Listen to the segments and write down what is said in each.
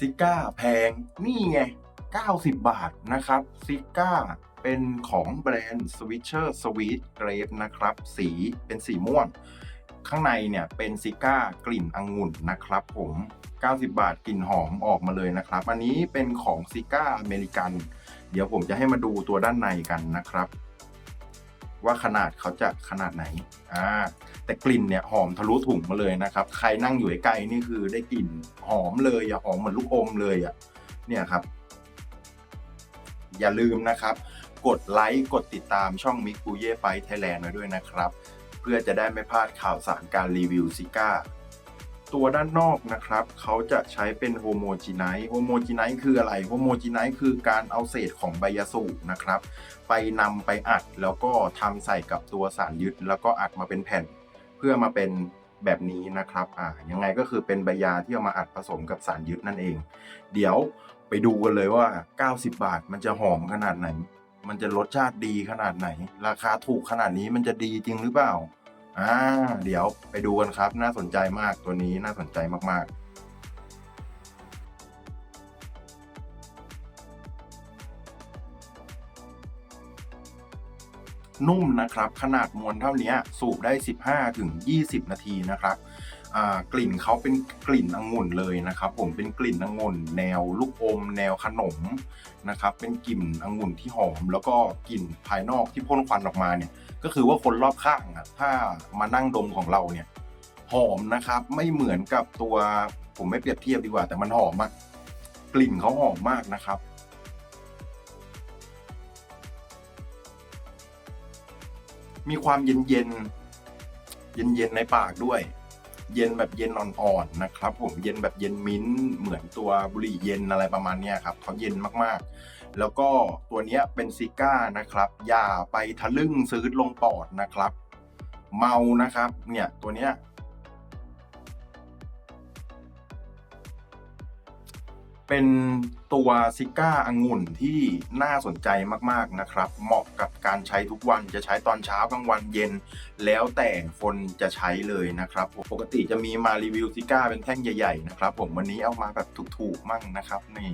ซิก้าแพงนี่ไง 90 บาทนะครับซิก้าเป็นของแบรนด์ Switcher Sweet Grape นะครับ สีเป็นสีม่วง ข้างในเนี่ยเป็นซิก้ากลิ่นองุ่นนะครับผม 90 บาทกลิ่นหอมออกมาเลยนะครับ อันนี้เป็นของซิก้าอเมริกัน เดี๋ยวผมจะให้มาดูตัวด้านในกันนะครับ ว่าขนาดเขาจะขนาดไหนอ่าแต่กลิ่นเนี่ยหอมทะลุถุงมาเลยนะครับ ใครนั่งอยู่ใกล้นี่คือได้กลิ่นหอมเลยอะหอมเหมือนลูกอมเลยอะเนี่ยครับ อย่าลืมนะครับ กดไลค์กดติดตามช่องมิกูเย่ไฟไทยแลนด์ไว้ด้วยนะครับ เพื่อจะได้ไม่พลาดข่าวสารการรีวิวซิก้า ตัวด้านนอกนะครับ เขาจะใช้เป็นโฮโมจีไนท์โฮโมจีไนท์คืออะไรโฮโมจีไนท์คือการเอาเศษของใบยาสูบนะครับ ไปนำไปอัดแล้วก็ทำใส่กับตัวสารยึด แล้วก็อัดมาเป็นแผ่น เพื่อมาเป็นแบบนี้นะครับอ่ายังไงก็คือเป็นใบยาที่เอามาอัดผสมกับสารยึดนั่นเอง เดี๋ยวไปดูกันเลยว่า 90 บาทมันจะหอมขนาดไหน มันจะรสชาติดีขนาดไหน ราคาถูกขนาดนี้มันจะดีจริงหรือเปล่า อ่าเดี๋ยวไปดูกันครับ น่าสนใจมากตัวนี้น่าสนใจมากๆ นุ่มนะครับ ขนาดมวลเท่านี้สูบได้ 15ถึง20 นาทีนะครับกลิ่นเขาเป็นกลิ่นองุ่นเลยนะครับผมเป็นกลิ่นองุ่น แนวลูกอม แนวขนมนะครับเป็นกลิ่นองุ่นที่หอม แล้วก็กลิ่นภายนอกที่พ่นควันออกมาเนี่ยก็คือว่าคนรอบข้างถ้ามานั่งดมของเราเนี่ยหอมนะครับไม่เหมือนกับตัวผมไม่เปรียบเทียบดีกว่า แต่มันหอมมากกลิ่นเขาหอมมากนะครับ มีความเย็นเย็นเย็นเย็นๆในปากด้วย เย็นแบบเย็นอ่อนๆนะครับ ผมเย็นแบบเย็นมิ้นเหมือนตัวบุหรี่เย็นอะไรประมาณนี้ครับเขาเย็นมากๆ แล้วก็ตัวนี้เป็นซิก้านะครับ อย่าไปทะลึ่งซื้อลงปอดนะครับ เมานะครับ เนี่ยตัวเนี้ย เป็นตัวซิก้าองุ่นที่น่าสนใจมากๆนะครับ เหมาะกับการใช้ทุกวันจะใช้ตอนเช้ากลางวันเย็น แล้วแต่คนจะใช้เลยนะครับผมปกติจะมีมารีวิวซิก้าเป็นแท่งใหญ่ๆนะครับผมวันนี้เอามาแบบถูกๆมั่งนะครับนี่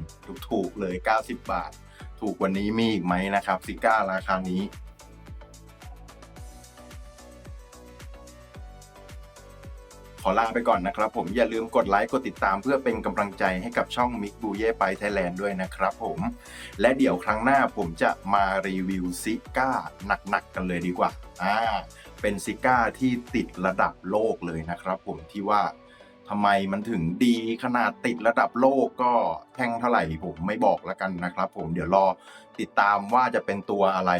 ถูกๆเลย 90 บาท ถูกกว่านี้มีอีกไหมนะครับซิก้าราคานี้ อลาไปก่อนนะครับผมอย่าลืมกดไลค์กดติดตามเพื่อเป็นกำลังใจให้กับช่องมิกบูเย่ไปไทยแลนด์ด้วยนะครับผมและเดี๋ยวครั้งหน้าผมจะมารีวิวซิก้าหนักๆกันเลยดีกว่าอ่าเป็นซิก้าที่ติดระดับโลกเลยนะครับผมที่ว่าทำไมมันถึงดีขนาดติดระดับโลกก็แท่งเท่าไหร่ผมไม่บอกแล้วกันนะครับ ผมเดี๋ยวรอติดตามว่าจะเป็นตัวอะไร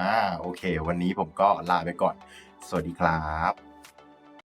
อ่าโอเค วันนี้ผมก็ลาไปก่อน สวัสดีครับ